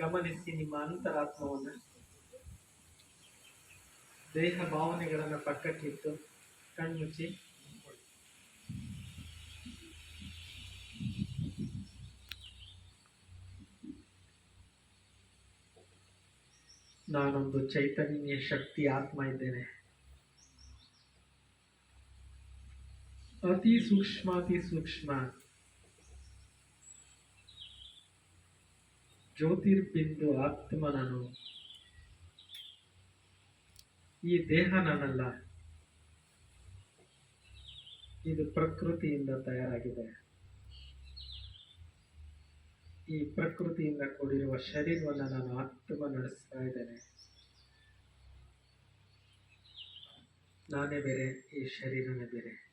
ಗಮನಿಸಿ ನಿಮ್ಮ ಅಂತರಾತ್ಮವನ್ನು ದೇಹ ಭಾವನೆಗಳನ್ನು ಪಕ್ಕಕ್ಕಿಟ್ಟು ಕಣ್ಮುಚ್ಚಿ ನಾನೊಂದು ಚೈತನ್ಯ ಶಕ್ತಿ ಆತ್ಮ ಇದ್ದೇನೆ ಅತಿ ಸೂಕ್ಷ್ಮ ಅತಿ ಸೂಕ್ಷ್ಮ ಜ್ಯೋತಿರ್ಬಿಂದು ಆತ್ಮ ನಾನು. ಈ ದೇಹ ನಾನಲ್ಲ. ಇದು ಪ್ರಕೃತಿಯಿಂದ ತಯಾರಾಗಿದೆ. ಈ ಪ್ರಕೃತಿಯಿಂದ ಕೂಡಿರುವ ಶರೀರವನ್ನು ನಾನು ಆತ್ಮ ನಡೆಸ್ತಾ ಇದ್ದೇನೆ. ನಾನೇ ಬೇರೆ, ಈ ಶರೀರನೇ ಬೇರೆ.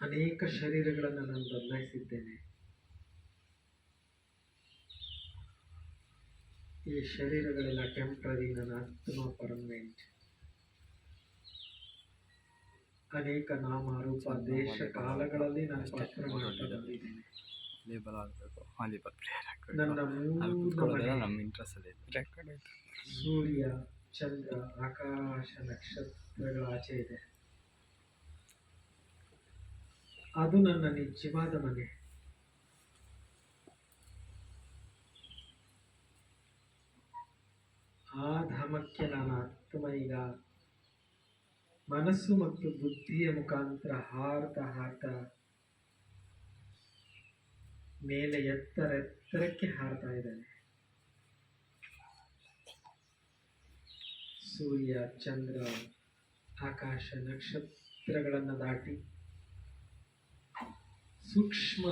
ಅನೇಕ ಶರೀರಗಳನ್ನು ನಾನು ಬದಲಾಯಿಸಿದ್ದೇನೆ. ಈ ಶರೀರಗಳೆಲ್ಲ ಟೆಂಪ್ರರಿ ನನ್ನ ಆತ್ಮ ಪರ್ಮನೆಂಟ್ ಅನೇಕ ನಾಮ ರೂಪ ದೇಶ ಕಾಲಗಳಲ್ಲಿ ನಾನು ಪಾತ್ರ ಮಾಡ್ತಾ ಬಂದಿದ್ದೇನೆ ಲೇಬಲ್ ಆಗಬೇಕು. ವಾಲಿಬಾಲ್ ಪ್ಲೇಯರ್ ಆಗಬೇಕು. ನನ್ನ ಅಲ್ಲಿ ಮೂಲ ನಮ್ಮ ಇಂಟ್ರೆಸ್ಟ್ ಅಲ್ಲಿ ರೆಕಾರ್ಡ್ ಸೂರ್ಯ ಚಂದ್ರ ಆಕಾಶ ನಕ್ಷತ್ರಗಳ ಆಚೆ ಇದೆ. ಅದು ನನ್ನ ನಿಜವಾದ ಮನೆ. ಆ ಧಾಮಕ್ಕೆ ನಾನು ಆತ್ಮ ಈಗ. ಮನಸ್ಸು ಮತ್ತು ಬುದ್ಧಿಯ ಮುಖಾಂತರ ಹಾರ್ತಾ ಹಾರ್ತಾ ಮೇಲೆ ಎತ್ತರ ಎತ್ತರಕ್ಕೆ ಹಾರ್ತಾ ಇದ್ದಾನೆ. ಸೂರ್ಯ, ಚಂದ್ರ, ಆಕಾಶ, ನಕ್ಷತ್ರಗಳನ್ನು ದಾಟಿ ಸೂಕ್ಷ್ಮ